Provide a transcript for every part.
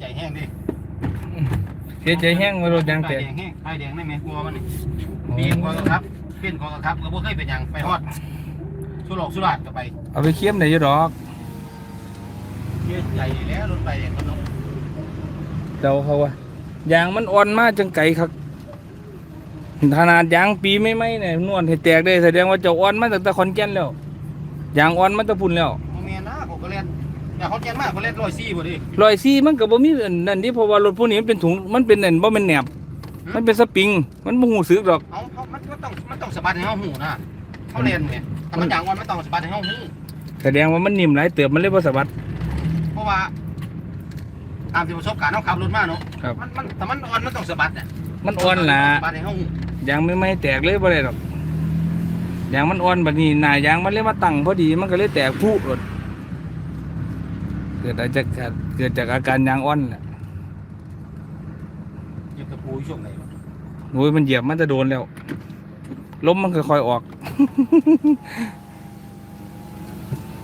ยเสียใจแห้งดิเสียใจแห้งมารถยางแตไฟกแดงแห้งไฟแดงได้ไหมกลัวมันนี่ปีนคอกระครับเพี้ยนคอกระครับก็บ่เคยเป็นหยังไปฮอดสุรอกสุราษฎร์ก็ไปเอาไปเคี่ยมได้อยู่ดอกเสียใจแล้วรถไฟแดงมันเนาะเดาเขาว่ายางมันอ่อนมากจังไก่ครับขนาดยางปีไม่ไม่เนี่ยนวดให้แตกได้แสดงว่าเจะอ่อนมาตั้งแต่ขอนแก่นแล้วยางอ่อนมาแตะพุ่นแล้วบ่แม่นนะผมก็เล่น อย่าเขาแก่นมากเขาเล่น104บ่ดิรอยซี่มันก็บ่มีอันนั่นที่เพราะว่ารถพวกนี้มันเป็นถุงมันเป็นนั่นบ่แม่นแหนบมันเป็นสปริง มันบ่ฮู้สึกดอกเอาเขามันก็ต้องมันต้องสะบัดให้เฮาหูนะเขาเล่นไงแต่มันอย่างวันมันต้องสะบัดให้เฮาหูแสดงว่ามันนิ่มหลายเติบมันเลยบ่สะบัด เพราะว่าตามที่ประสบการณ์เฮาขับรถมาเนาะครับ มันมันแต่มันอ่อนมันต้องสะบัดน่ะมันอ่อนล่ะสะบัดให้เฮาหูยางไม่ไม่แตกเลยบ่ได้ดอกยางมันอ่อนบัดนี้หน้ายางมันเลยมาตั้งพอดีมันก็เลยแตกพุรถเกิดอาจจะเกิดจากอาการยางอ่อนแหละอยู่กับปูช่วงไหนวะโอ้ยมันเหยียบมันจะโดนแล้วล้มมันค่อยๆออก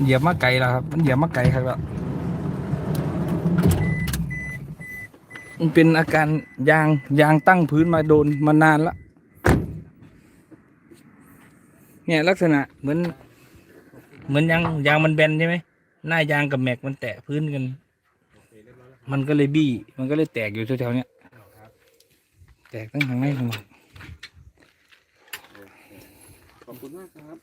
เหยียบมาไกลแล้วครับ มันเหยียบมาไกลครับแล้วมันเป็นอาการยางยางตั้งพื้นมาโดนมานานละเนี่ยลักษณะเหมือน เหมือนยางยางมันแบนใช่ไหม หน้ายางกับแม็กมันแตะพื้นกัน มันก็เลยบี้ มันก็เลยแตกอยู่แถวๆเนี้ยแตกตั้งข้างในข้างนอกขอบคุณมากครับ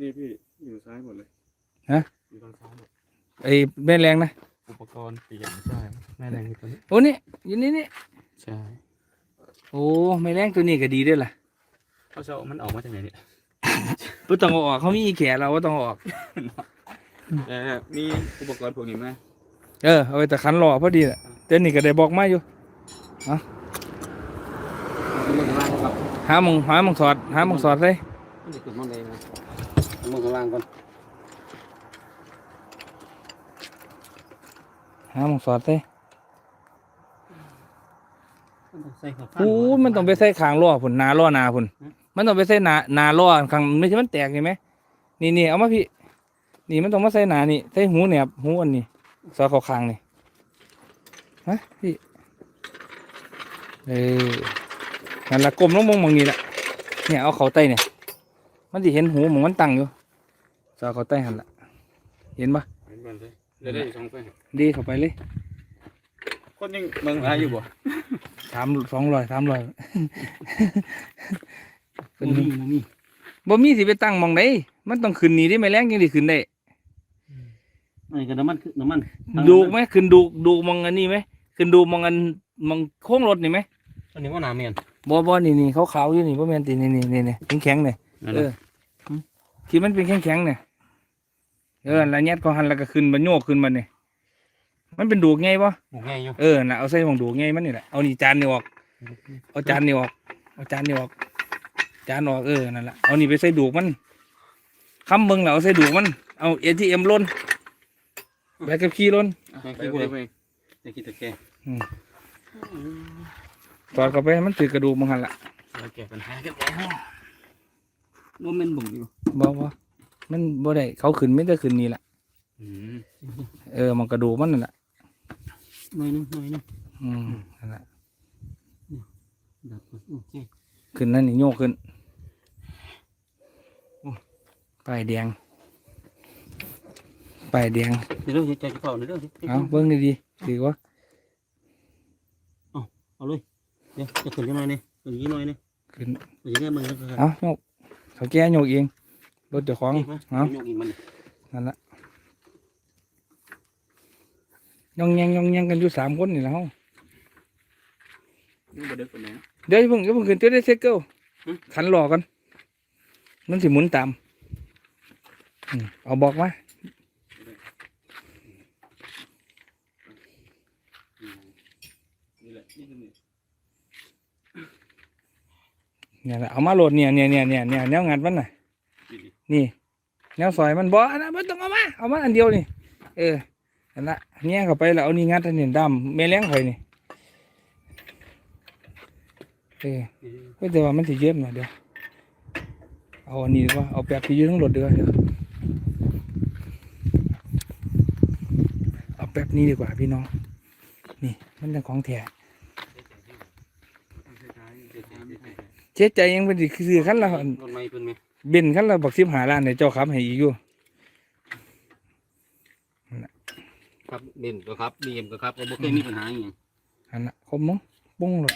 นี่พี่อยู่ซ้ายหมดเลยฮะอยู่ทางซ้ายหมดไอ้แม่แรงนะอุปกรณ์เปลี่ยนใช่แม่แรงอยู่ตัวนี้โอ้นี่อยู่นี่นี่ใช่โอ้แม่แรงตัวนี้ก็ดีด้วยล่ะ เขาจะเอามันออกมาจากไหนเนี่ยไม่ต้องเอาออกเขามีอีแขนเราว่าต้องเอาออกแต่มีอุปกรณ์พวกนี้ไหมเออเอาไปแต่ขันหล่อพอดีแหละแต่นี่ก็ได้บอกมาอยู่มือข้างล่างครับหาหมองหาหมองสอดหาหมองสอดเลยมันจะขึ้นมาเลยนะมือข้างล่างก่อนหาหมองสอดเลยมันต้องใส่ข้าวโอ้มันต้องไปใส่ขางล้อพุ่นหนาล้อหนาพุ่น มันต้องไปใส่หนาหนาล้อข้างไม่ใช่มันแตกเห็นไหมนี่นี่เอามาพี่ นี่มันต้องมาใส่หนานี่ใส่หูแหนบหูอันนี้สอดเข้าคางนี่ฮะพี่เออนั่นละกลมลงมองมองนี่แหละเนี่ยเอาเขาใต้เนี่ย มันจะเห็นหูหมองมันตั้งอยู่สอดเขาใต้หันละเห็นปะเห็นก่อนเลยเดี๋ยวได้สองไฟดีเข้าไปเลยคนยังเมืองหาอยู่บ่สามสองร้อยสามร้อย บ่มีบ่มีบ่มีสิไปตั้งหมองไหนมันต้องขึ้นนี่ได้ไหมแรงยังได้ขึ้นได้อันนี้ก็น้ำมันคือน้ำมันดูกไหมขึ้นดูกดูกมองอันนี้ไหมขึ้นดูมองอันมองโค้งรถนี่ไหมอันนี้ว่าน้ำเมียนบ่บ่นี่นี่ขาวๆอยู่นี่บ่แม่นตินี่นี่นี่นี่แข็งๆนี่เออที่มันเป็นแข็งๆเนี่ยเออแล้วยัดก็หันแล้วก็ขึ้นมาโยกขึ้นมาเนี่ยมันเป็นดูกไงบ่หมูไงอยู่เออน่ะเอาใส่หมองดูกไงมันนี่แหละเอานี่จานนี่ออกเอาจานนี่ออกเอาจานนี่ออก จานออกเออนั่นแหละเอานี่ไปใส่ดูกมันคำเบิ่งแล้วเอาใส่ดูกมันเอาเอทีเอ็มล้นแบกกับขี้ล้นไปไปไปจะคิดตะแกตอดเข้าไปให้มันถือกระดูกมันหันละเราแก้ปัญหากันแล้วว่ามันบุ๋งอยู่บ่บ่มันบ่ได้เขาขึ้นไม่ได้ขึ้นนี่ละอืมเออมันกระดูกมันนั่นแหละหน่อยนึงหน่อยนึงอืมนั่นแหละดับก่อนโอเคขึ้นนั่นนี่โยกขึ้น ป้ายแดงป้ายแดงเดี๋ยวเราจะใจจะเข้าเดี๋ยวเราจะเอาเบิ่งดีๆดีกว่าเอาเลยเดี๋ยวจะขึ้นยังไงเนี่ยขึ้นยี่หน่อยเนี่ยขึ้นขึ้นยังไงมึงครับเอาโยกเขาแก้โยกเองรถเจ้าของเอาโยกอีกมันนั่นละย่องแยงย่องแยงกันอยู่สามคนนี่แหละเฮานี่บ่เด็กคนไหนเดี๋ยวอย่าเพิ่งอย่าเพิ่งขึ้นเดี๋ยวได้เซ็กเกิลอืมขันหลอกันมันสิหมุนตามอืม เอาบอกมานี่แหละนี่คือนี่เนี่ยแหละเอามาโหลดเนี่ยเนี่ยเนี่ยเนี่ยเนี่ยแนวงัดมันน่ะ นี่ แนวซอยมันบ่อนนั้นมันต้องเอามา เอามาอันเดียวนี่ เอออันละแง่เข้าไปแล้วเอานี่งัดอันนี้ดำแม่เลี้ยงข่อยนี่เออเฮ้ยแต่ว่ามันสิเย็บหน่อยเดี๋ยวเอาอันนี้ดีกว่าเอาแบบที่ยืนทั้งรถเดียวาเดี๋ยว ป๊บนี้ดีกว่าพี่น้อง นี่ มันเป็นของแท้เจ๊ใจยังเป็นสิคือขั้นละรถไม่เพิ่นไหมเบนขั้นละบักสิบหาล้านในเจ้าครับให้อีกอยู่ครับเบนก็ครับบีเอ็มก็ครับก็บ่เคยมีปัญหาอหย่างอันน่ะคมมั้งปุ้งหลด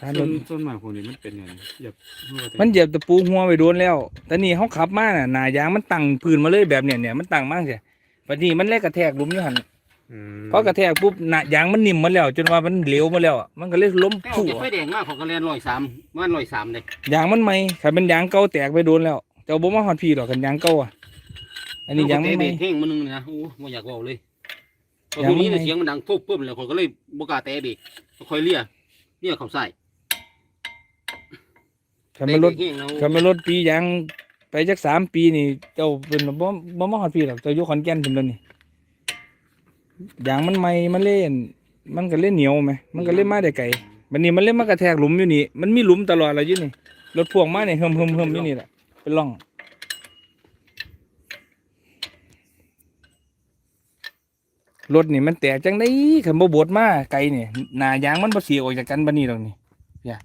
ทานรต้นถต้นไม้พวกนี้มันเป็นอย่างแบบมันเหยียบตะปูหัวไปโดนแล้ว แต่นี่เขาขับมาน่ะหนายางมันตั้งพื้นมาเลยแบบเนี้ยเนี่ยมันตั้งมากใช่ วันนี้มันแลกกระแทกหลุมอยู่หันพอกระแทกปุ๊บหนายางมันนิ่มหมาแล้ว จนว่ามันเหลวมาแล้วอะมันก็เลยล้มแต่ออกผู้จากไฟแดงมาของกระแลนร้อยสามมันร้อยสามเลยยางมันไหมขันเป็นยางเก่าแตกไปโดนแล้วเจ้าบ่มาหอดพี่หรอกกันยางเก่าอะอันนี้ยางเตะมันไหเบมรกแห้งมันนึงนะโอ้บ่อยากเว้าเลยพอยังตรงนี้ไม่เนี่ยเสียงมันดังปุ๊บปุ๊บแล้วคนก็เลยบ่กล้าเตะเบรกค่อยเลี่ยเลี่ยเข้าใส่ขันมันรถเตะเบรกแห้งแล้วขันมันรถปียาง ไปจักสามปีนี่ เจ้าเป็นบ่บ่มาหอดพี่หรอกเจ้าอยู่ขอนแก่นเป็นตัวนี่ยางมันไหมมันเล่น มันก็เล่นเหนียวไหมมันก็เล่นมาได้ไกลบันนี้มันเล่นมากระแทกหลุมอยู่นี่ มันมีหลุมตลอดเลยอยู่นี่รถพ่วงมาเนี่ยเฮิมเฮิมเฮิมอยู่นี่แหละเป็นร่องรถนี่มันแตกจังได้ขันบ่บดมาไกลนี่หน้ายางมันบ่เสียออกจากกันบันนี้ดอกนี่อย่า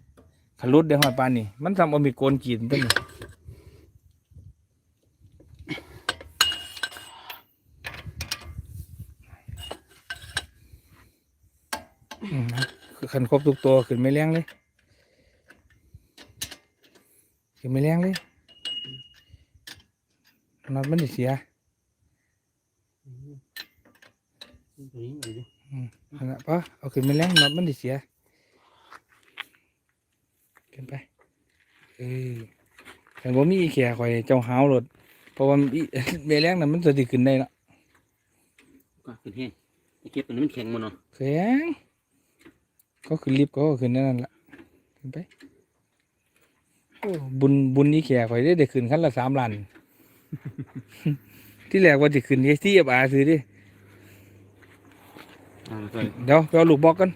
ขันรถได้ฮอดปานนี่มันทำเอามีโกนกีดตัวนี้อืมคือ ขันครบทุกตัวขึ้นไม่แรงเลย ขึ้นไม่แรงเลยน็อตมันสิเสียตัวนี้เอาดิอันนั้นปะเอาขึ้นมาแล้วน็อตมันดิเสียขึ้นไปเออแต่ว่ามีอีแขข่อยเจ้าหาวรถเพราะว่าอีเบแรงน่ะมันจะติขึ้นได้ละก็ขึ้นแห้งไอ้เก็บตัวนี้มันแข็งมันเนาะแข็ง ก็ขึ้นลิฟต์ก็ขึ้นนั่นละขึ้นไปโอ้บุญบุญอีแขข่อยได้ได้ขึ้นขั้นละสามล้านที่แรกว่าจะขึ้นที่เอฟอาร์ซื้อดิอ่าใส่เดี๋ยวไปเอาลูกบอกกัน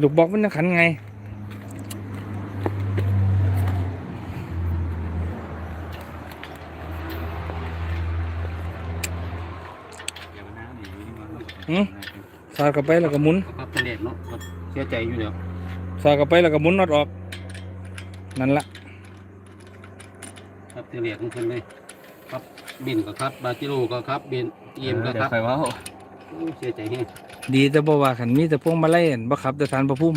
ลูกบอกมันจะขันไงอย่าม สอดกลับไปแล้วก็หมุนครับเป็นเด็กเนาะครับเสียใจอยู่แล้วสอดกลับไปแล้วก็หมุนน็อตออกนั่นละครับเป็นเด็กของเพิ่นเลยครับเบนก็ครับบาจิโร่ก็ครับเบนเอ็มก็เดี๋คยรับวใครว่าโอ้เสียใจแห้งดีแต่บ่ว่าขันมีแต่พวงมาลัยอั่นบ่ขับแต่สารประพุ่ม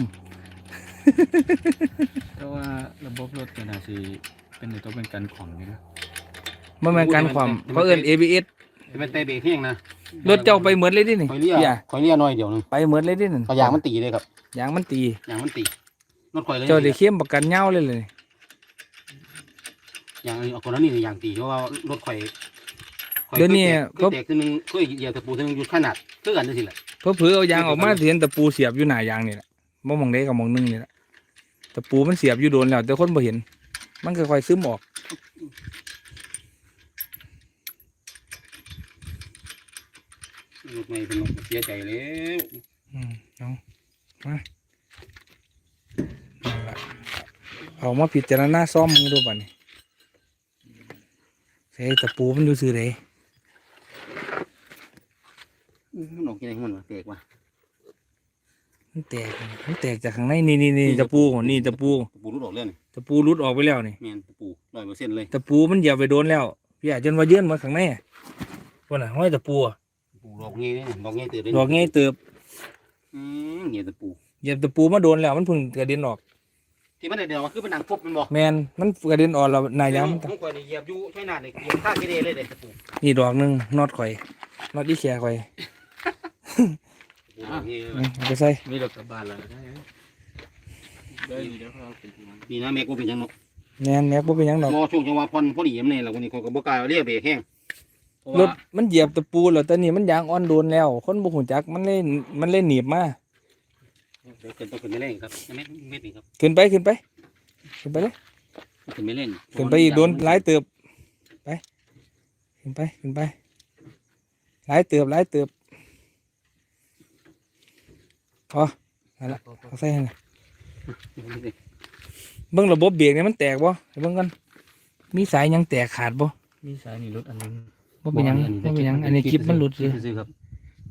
เพราะว่าระบบรถเป็นอาชีเป็นในตัวเป็นการของนี่นะบ่แม่นการความเขาเอิ้น ABS จะเป็นเตะเบรกแห้งนะ รถเจ้าไปเหมือนเลยดินี่คอยเลี่ยอย่าคอยเลี่ยน้อยเดียวหนึงไปเหมือนเลยดินั่นเขายางมันตีเลยครับยางมันตี ยางมันตีรถคอยเลยเจ้าได้เข้มประกันเหย้าเลยเลย ยางเอาคนนั้นนี่ยางตีเพราะว่ารถคอยข้อเดี๋ยวนี้เคยแตกคือนึงเคยเหยียบตะปูคือนึงอยู่ขนาดคือกันจังซี่แหละเพราะเผื่อเอายางออกมาเห็นตะปูเสียบอยู่หน้ายางนี่แหละบ่มองได้กับมองหนึงนี่แหละตะปูมันเสียบอยู่โดนแล้ว แต่คนบ่เห็น มันค่อยๆซึมออก รถไม่เป็นรถเสียใจแล้วอืมเอามานั่นล่ะเอามาพิจารณาซ่อมมึงดูบัดนี้เฮ้ยตะปูมันอยู่ซื่อเด้มันออกยังไงมันวะแตกว่ะมันแตกมันแตกจากข้างในนี่นี่นี่ตะปูของนี่ตะปูตะปูรุดออกเลยนี่ตะปูรุดออกไปแล้วนี่แม่นตะปูร้อยเปอร์เซ็นต์เลยตะปูมันเหยียบไปโดนแล้วพี่อาจจนว่าเยื่อนมาข้างในอะว่าน่ะห้อยตะปูอะตะ ปูดอกงี้นี่ดอกงี้ตื่นเลยดอกไงเติบอืมเงี้ยตะปูเหยียบตะปูมาโดนแล้วมันเพิ่งกระเด็นออก ที่มันได้เดียวคือมันดังปุ๊บมันบอกแมนมันกระเด็นออกแล้วนายยังมันผมคอยนี่เหยียบอยู่ใช่นาดเลยเหยียบท่ากิเลเลยเด็ตะปูนี่ดอกหนึงนอดข่อยนอดอีแขข่อยตะปูดอกงี้อืมเอาไปใส่มีรถกลับบ้านแล้วได้ได้เดี๋ยวเขาเอาไปที่มันนี่นะแม่กูเป็นหยังเนาะแมนแม็กบ่เป็นหยังดอกรอช่วงจังหวะพอนพอดีมันนี่แหละวันนี้คนก็บ่กล้าเรียกเบรกแห้ง เพราะรว่าถมันเหยียบตะปูแล้วแต่นี่มันยางอ่อนโดนแล้ว คนบ่ฮู้จักมันเล่นมันเล่นหนีบมาเดี๋ยวขึ้นต้องขึ้นไม่เล่นครับเม็ดเม็ดนี่ครับขึ้นไปขึ้นไป ขึ้นไปเลยขึ้นไม่เล่นขึ้นไปอีกโดนหลายเติบไป ขึ้นไปขึ้นไปหลายเติบหลายเติบพอนั่นละเอาใส่ให้หน่อยเบิ่งระบบเบรกเนี่ยมันแตกบ่ให้เบิ่งกันมีสายหยังแตกขาดบ่มีสายนี่รถอันนึง ว่าเป็นหยังว่าเป็นหยัง อันนี้คลิปมันหลุดเลยซื้อครับ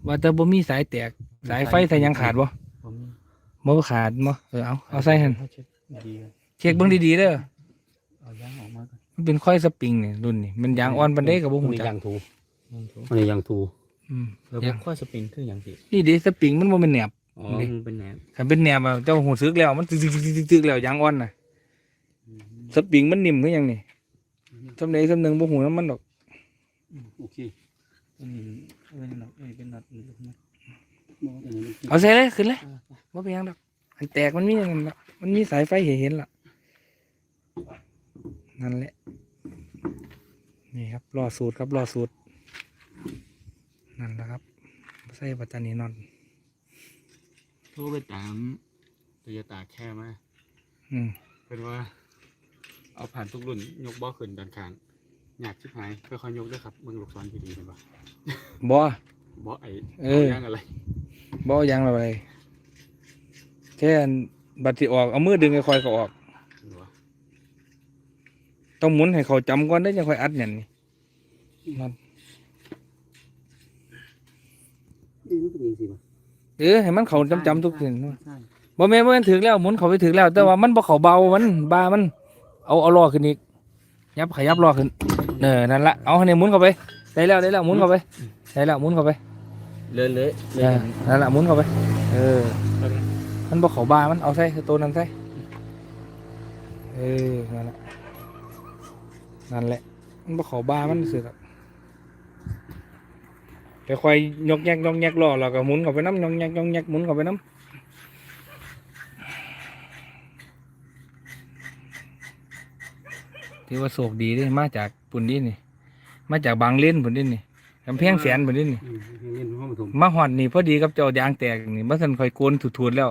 ว่าแต่บ่มีสายแตก สายไฟใส่หยังขาดบ่ผมบ่ขาดบ่เออเอาเอาใส่หั่นเช็คดีครับเช็คเบิ่งดีๆเด้อเอายางออกมาก่อนมันเป็นค่อยสปริงนี่รุ่นนี่มันยางอ่อนปานใดก็บ่ฮู้นี่จักยางทูลองดูอันนี้ยางทูอืมระยับบงข้อสปริงคืออย่างที่นี่ดิสปริงมันบ่แม่นแหนบ อ๋อนี่ มันเป็นแหนบคันเป็นแหนบอะเจ้าหูซึกแล้วมันตึกๆๆๆแล้วยางอ่อนน่ะ สปริงมันนิ่มคือหยังนี่สำใดสำหนึงบ่ฮู้นำมันดอก โอเคอันนี้เป็นน็อตเอ้ยเป็นน็อตนี่นะเอาใส่เลยขึ้นเลยบ่เป็นหยังดอกอันแตกมันมีอย่างนั้นล่ะมันมีสายไฟให้เห็นล่ะนั่นแหละ นี่ครับรอสูตรครับรอสูตร นั่นแหละครับใส่ปัตตานีนอน โทรไปตามโตโยต้าแค่มาอืม เป็นว่า เอาผ่านทุกรุ่นยกเบ่อขึ้นด้านข้าง อยากชิบหายค่อยๆยกด้วยครับมึงลูกศรดีๆเห็นปะบ่เบ่อไอ้เออ ย่างอะไรบ่เอาหยังอะไรแค่อันบัตรที่ออกเอามือดึงค่อยๆก็ออกหรือว่าต้องหมุนให้เขาจำก่อนได้จะค่อยอัดเนี่ยนี่นั่นนี่มันเป็นยังไงสิบ่เออให้มันเขาจำจำๆทุกสิ่งใช่บ่แม่นบ่แม่นถึงแล้วหมุนเขาไปถึงแล้ว แต่ว่ามันบ่เขาเบามันบามัน เอาเอาล้อขึ้นอีกยับขยับล้อขึ้น เออนั่นละเอาให้หมุนเข้าไปได้แล้วได้แล้วหมุนเข้าไปได้แล้วหมุนเข้าไปเลอะเลอะเออนั่นละหมุนเข้าไปเออมันบ่เขาบามันเอาใส่ตัวนั้นใส่เออนั่นแหละนั่นแหละ มันบ่เขาบามันสึกไปคอยยกแยกยกแยกล้อแล้วก็หมุนเข้าไปน้ำยกแยกยกแยกหมุนเข้าไปน้ำ ถือว่าโศกดีเด้มาจากปุ่นดินนี่ มาจากบางเล่นปุ่นดินนี่กำแพงแสนปุ่นดินนี่ อืมเรียนห้องปฐมมาหอดนี่พอดีกับเจ้ายางแตกนี่มาสันคอยโกนถูดๆแล้ว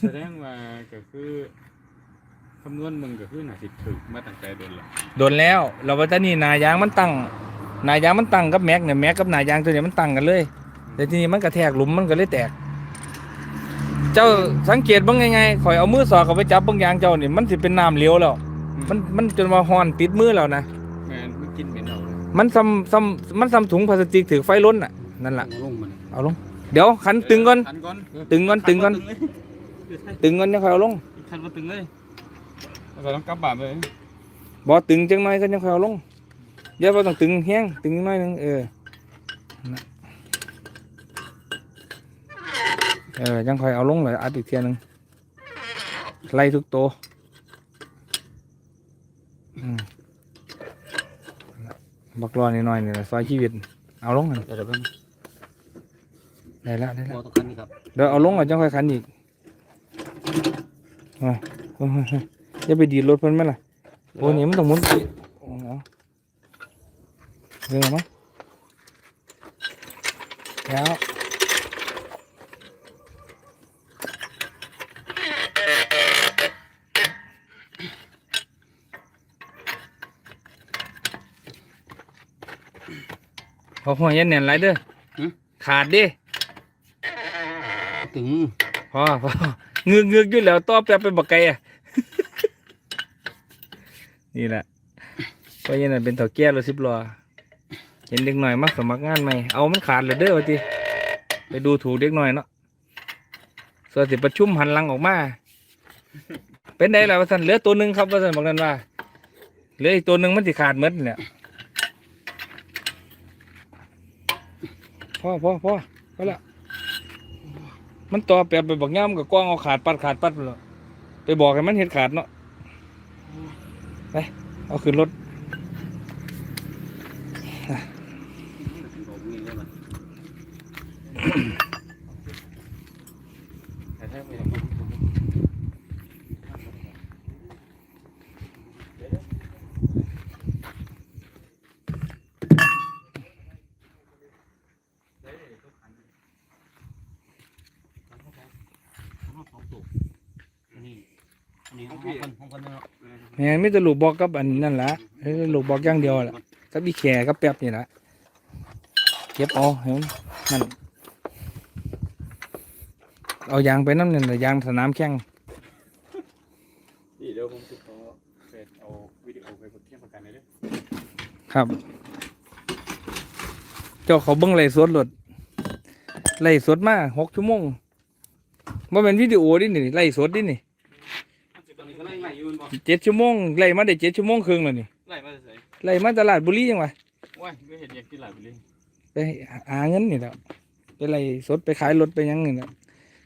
แสดงว่าก็คือคำนวณมึงก็คือหนาสิถึกมาตั้งแต่เดินละโดนแล้ว เราว่าแต่นี่นายางมันตั้งนายางมันตั้งกับแม็กเนี่ยแม็กกับนายางตัวเนี้ยมันตั้งกันเลย แต่ทีนี้มันกระแทกหลุมมันก็เลยแตก เจ้าสังเกตบ้างไงๆข่อยเอามือสอดเข้าไปจับบางยางเจ้านี่มันสิเป็นน้ำเหลวแล้ว มันมันจนว่าฮอนติดมือแล้วนะแมนมันกินเหม็นเอาเลยมันซ้ำซ้ำมันซ้ำถุงพลาสติกถือไฟล้นอะนั่นแหละเอาลงมันเอาลงเดี๋ยวขันตึงก่อน ขันก่อนตึงก่อนตึงก่อนเลยตึงก่อนเนี่ยค่อยเอาลงขันมาตึงเลยเราต้องกลับบ้านเลยบ่ตึงจังหน่อยก็ยังค่อยเอาลงอย่าบ่ต้องตึงแห้งตึงนิดหน่อยหนึงเออนั่นน่ะเออยังค่อยเอาลงเลยอัดอีกเทียหนึงไล่ทุกตัวอืมนั่นน่ะ บักรอนิดหน่อยนี่แหละซอยชีวิต เอาลงกันเดี๋ยวเดี๋ยวเพิ่งได้แล้วได้บแล้วอต้องคันนี่ครับเดี๋ยวเอาลงก่อนจังค่อยขันอีกเอาเอาเอาเอาอย่าไปดีดรถเพิ่นไหมล่ะโอ้นี่มันต้องหมุนไปโอ้เอาเรื่องมั้ยแล้ว พอหัวยันแน่นไรเด้อขาดดิถึงพอพอเงือกเงือกอยู่แล้วต่อแป๊บไปบักไก่อะนี่แหละเพราะยันนเป็นเถ่าแก่รถสิบล้อเห็นเด็กหน่อยมาสมัครงานใหม่เอามันขาดเลยเด้อวะทีไปดูถูกเด็กหน่อยเนาะส่วนสิประชุมหันหลังออกมา เป็นไงล่ะว่าสันเหลือตัวหนึ่งครับว่าสันบอกนั่นว่าเหลืออีกตัวหนึ่งมันสิขาดหมดเนี่ย พ่อพ่อพ่อก็ละมันต่อแปบไปบอกย่ามกับกว้างเอาขาดปัดขาดปัดไปเลยไปบอกให้มันเห็นขาดเนาะไปเอาขึ้นรถ แต่ถ้าไม่อันนี้ อันนี้ห้องคนห้องคนเนาะแม่นไม่จะลูกบอกกับอันนั่นละเอ้ยลูกบอกอย่างเดียวแหละกับอีแขกับแป๊บนี่ละเก็บเอาเห็นนั่นเอายางไปน้ำเนี่ยยางสนามแข่งเดี๋ยวผมติดต่อเฟซเอาวิดีโอไปกดเทียบกันเลยเด้อครับจ้าเขาเบิ่งไล่สดรถไล่สดมาหกชั่วโมงบ่แม่นวิดีโอดินี่ไล่สดดินี่ตอน นี้ก็ไล่ใหม่อยู่มันบ่เจ็ดชั่วโมงไล่มาได้เจ็ดชั่วโมงครึ่งแล้วนี่ไล่มาใส่ไล่มาตลาดบุรีจังหวะว้ายไม่เห็นอยากที่หลายไปเลยไปหาเงินนี่แหละไปไล่สดไปขายรถไปหยังนี่แหละ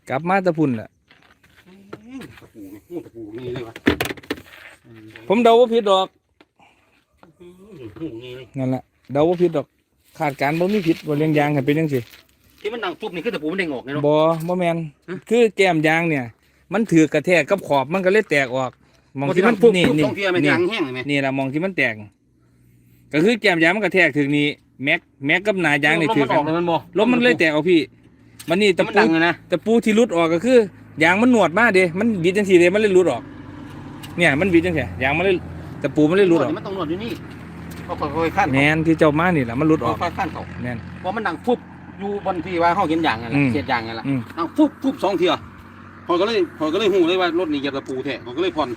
กลับมาแตะพุ่นแหละตะปูนี่หูตะปูนี่เลยวะผมเดาว่าผิดดอกหูนี่เลยนั่นแหละเดาว่าผิดดอกขาดการบ่มีผิดบ่เลี้ยงยางให้เป็นจังซี่ที่มันดังทุบนี่คือตะปูมันเด้งออกไงเนาะบ่บ่แม่นฮะคือแก้มยางเนี่ย มันถือกระแทกกับขอบมันก็เลยแตกออก มองที่มันปุ๊บนี่ปุ๊บนี่ต้องเทียมันนี่ยางแห้งเลยไหมนี่ล่ะมองที่มันแตกก็คือแก้มยางมันกระแทกถึงนี่แม็กแม็กกับหน้ายางนี่ถือลมกัมันออนกเลยมันบ่ลมมันเลยแตกออกพี่ มันนี่แต่ตะมันปูดังเลยนะตะปูที่หลุดออกก็คือยางมันหนวดมาเด้มันบิดจังซี่เด้มันเลยหลุดออก เนี่ยมันบิดจังซี่ยางมันเลยตะปูมันเลยหลุดออกมันต้องนวดอยู่นี่เขาค่อยๆขั้นแมนที่เจ้ามานี่แหละมันหลุดออกค่อยๆขั้นเขาแมนเพราะมันดังฟุบอยู่บนที่ว่าเขาเห็นอย่างไงล่ะอืมเศษอย่างไงล่ะอืมดังฟุบฟุบสองเทียพอยก็เลยพอยก็เลยหูเลยว่ารถนี่เหยียบตะปูแท้เขาก็เลยผ่อน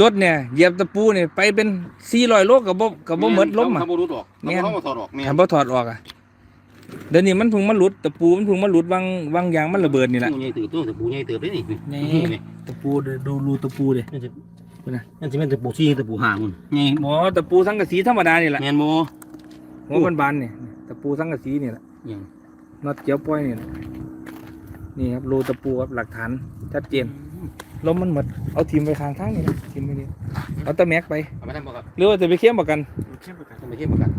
รถเนี่ยเหยียบตะปูเนี่ยไปเป็น400โลกับบ่กับบ่หมดล้มอะ เขาบ่รู้ดอกแม่น เขามาถอดออกแม่นถ้าบ่ถอดออกอะเดี๋ยวนี้มันเพิ่งมาหลุดตะปูมันเพิ่งมาหลุดวางวางยางมันระเบิดนี่แหละปูใหญ่ตื่นตัวตะปูใหญ่ตื่นได้นี่นี่นี่ตะปูดูรูตะปูเด้นั่นจะเป็นไงนั่นจะเป็นตะปูซี่ตะปูห่างมันนี่หมอตะปูสังกะสีธรรมดานี่แหละแมนโมหัวบานๆนี่ตะปูสังกะสีนี่แหละอย่างน็อตเจียวป้อยนี่แหละนี่ครับรูตะปูครับหลักฐานชัดเจน ลมมันหมดเอาทีมไปข้างทางนี่นะทีมไปนี่เอาตะแม็กไปเอาไปทำบ่ครับหรือว่าจะไปเข้มประกันเข้มไปกันทำไปเทียบกัน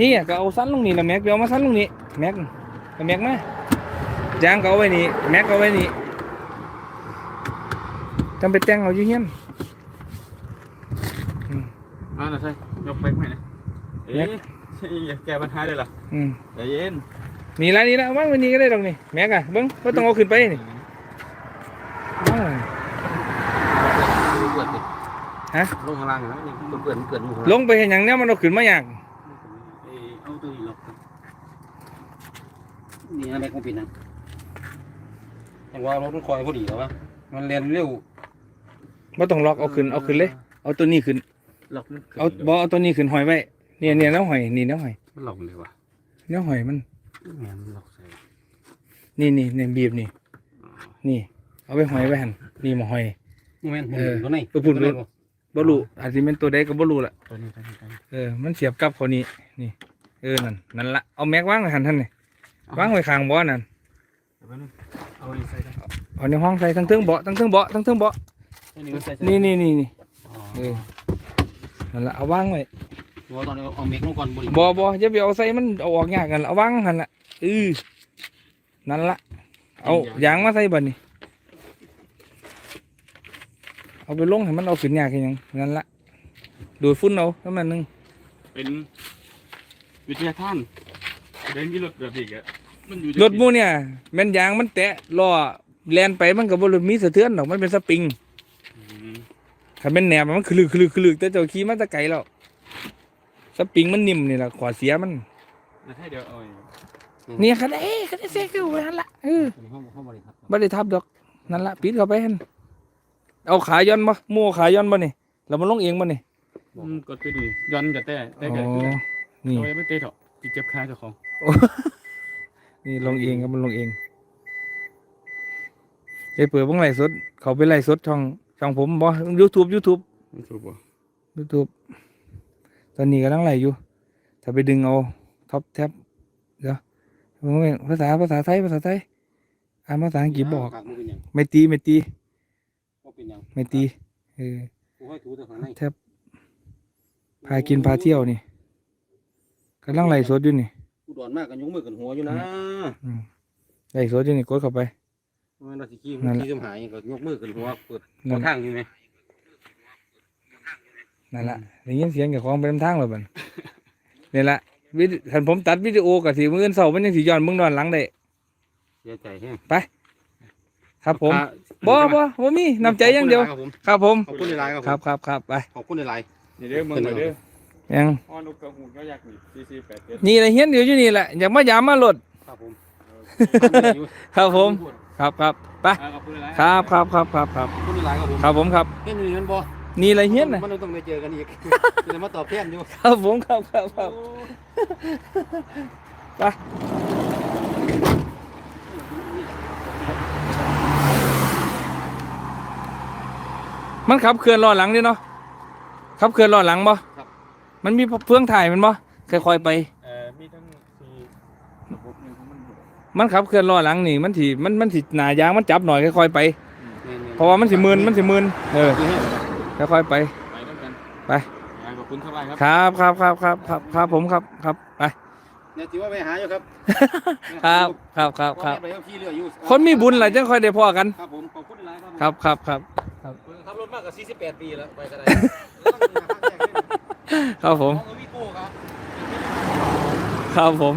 นี่อะก็เอาสั้นลงนี่ละแม็กเดี๋ยวเอามาสั้นลงนี่แม็กเอาแม็กมายางก็เอาไว้นี่แม็กเอาไว้นี่จำไปแต่งเอาอยู่เฮียนอ่าน่ะใช่ยกไปใหม่นะเอ๊ะอย่าแก้ปัญหาเลยล่ะอืมใจเย็นนี่ละนี่ละเอาวางไว้นี่ก็ได้ดอกนี่แม็กอะเบิ้งก็ต้องเอาขึ้นไปนี่วางไว้ เปิดสิ ฮะ ลงข้างล่างนะนี่เปิดเปิดเปิดลงไปเห็นอย่างเนี้ยมันเอาขึ้นมาอย่างเอ้ยเอาตัวนี้ล็อกนี่นะแม็กมันปิดนะแต่ว่ารถมันคอยพอดีแล้ววะมันเรียนเร็วไม่ต้องล็อกเอาขึ้นเอาขึ้นเลย เอาตัวนี้ขึ้นล็อกมันเอาบอเอาตัวนี้ขึ้นหอยไว้ เนี่ยเนี่ยแล้วหอย นี่แล้วหอยมันล็อกเลยวะแล้วหอยมันแม่มันล็อกใส่นี่นี่เนี่ยบีบนี่ นี่ เอาไปหอยไว้หันนี่หมาหอยนี่แม่นเออ ตัวไหนตัวพุ่น บรูอาจจะเป็นตัวใดก็บรูละตัวนี้ตัวนี้ตัวนี้เออมันเสียบกับเขานี่นี่ เออนั่นนั่นละเอาแม็กวางไว้หันท่านนี่วางไว้ข้างเบาะนั่นเอาไปนึงเอาไปใส่ได้เอาในห้องใส่ทั้งเทิงเบาะทั้งเทิงเบาะทั้งเทิงเบาะอันนี้ก็ใส่นี่นี่นี่นี่อ๋อเออนั่นละเอาวางไว้ตัวตอนนี้เอาเมกลงก่อนบริบอบอจะไปเอาใส่มันเอาออกยากกันละเอาวางหันละเออนั่นละเอายางมาใส่บัดนี่ เอาไปลงให้มันเอาขึ้นยากแค่ยังนั่นละดูดฝุ่นเอาประมาณนึงเป็นวิทยาท่านเดินที่รถแบบนี้อะมันอยู่รถหมูเนี่ยแม่นยางมันแตะล้อแลนไปมันก็บ่รู้มีสะเทือนดอกมันเป็นสปริงอืมถ้าเป็นแหนบมันคือลึกคือลึกคือลึกแต่เจ้าขี่มาแตะไกลแล้วสปริงมันนิ่มนี่ล่ะขวาเสียมันแล้วให้เดี๋ยวเอาอีกเนี่ยคันเอ้คันเซ่คือไว้หั่นละเออห้องห้องบริครับบ่ได้ทับดอกนั่นละปิดเข้าไปหั่น เอาขาย้อนบ่หมู่เอาขาย้อนบ่นี่แล้วมันลงเองบ่นี่อืมกดไปดีย้อนกับแต่แต่อ๋กัอนนี่เอาไว้ไม่เตะหรอกจิเจ็บขาเจ้าของนี่ลงเองครับมันลงเองไปเปิดเบิ่งไลฟ์สด เขาไปไลฟ์สดช่องช่องผมบ่ YouTube YouTube มันถูกป่ะ YouTube ตอนนี้กำลังไลฟ์อยู่ ถ้าไปดึงเอาท็อปแท็บเดี๋ยวผมว่าภาษาภาษาไทยภาษาไทยอ่านภาษาอังกฤษบอกปากมันเป็นหยังไม่ตีไม่ตีบ่ เป็นหยังไม่ตีเออกูให้ถูแต่ข้างในแทบพากินพาเที่ยวนี่กำลังไลฟ์สดอยู่นี่กูดอนมากกันยกมือกันหัวอยู่นะอืมไลฟ์สดอยู่นี่กดเข้าไป มันเราสิขี้นั่นแหละขี้สมหายก็ยกมือกันหัวเปิดนั่น ทางอยู่ไหมนั่นแหละได้ยินเสียงกับของไปนำทางแล้วบัดนี่แหละวิดีคันผมตัดวิดีโอกับสีมืออนเสาร์มันยังสีย้อนมึงนอนหลังได้ เสียใจแห้ง ครับผมอะบ่บ่บ่มีน้ำใจอย่างเดียว ครับผมครับผมขอบคุณในไลน์คครัรับบครับครับไปขอบคุณในไลน์นี่เด้อมึงไปเด้อยังอ้อนุกกระหูก็อยากนี่ซีซีแปดเจ็ดนี่แหละเฮียนเดี๋ยวอยู่นี่แหละอยากมายามมาหลดครับผมครับผมครับครับไปอ่าขอบคุณหลายๆ ครับครับครับครับครับขอบคุณในไลน์ครับผมครับผมครับ เห็นอยู่นี่มันบ่นี่อะไรเฮี้ยนน่ะมันต้องได้เจอกันอีกจะมาตอบแทนอยู่ครับผมครับครับครับไป มันขับเคลื่อนล้อหลังเดิเนาะขับเคลื่อนล้อหลังบ่ครับ มันมีเฟืองถ่ายมันบ่ค่อยๆไป เอ่อมีทั้งสี่ระบบหนึ่งของมันหมดมันขับเคลื่อนล้อหลังนี่มันถีมันมันถีหนายางมันจับหน่อยค่อยๆไปแม่นๆเพราะว่ามันสิมืนมันสิมืนเออคือให้ค่อยๆไป ไปด้วยกันไป อ่าขอบคุณเท่าไหร่ครับครับครับครับครับครับครับผมครับครับไปเนี่ยถือว่าไปหาอยู่ครับครับครับครับครับไปเอาขี้เรืออยู่คนมีบุญหลายจังค่อยได้พ่อกัน ครับผมขอบคุณหลายครับครับครับครับ ขับรถมากกว่า48 ปีแล้วไปกันได้ครับผม ของวิโก้ครับ ครับผม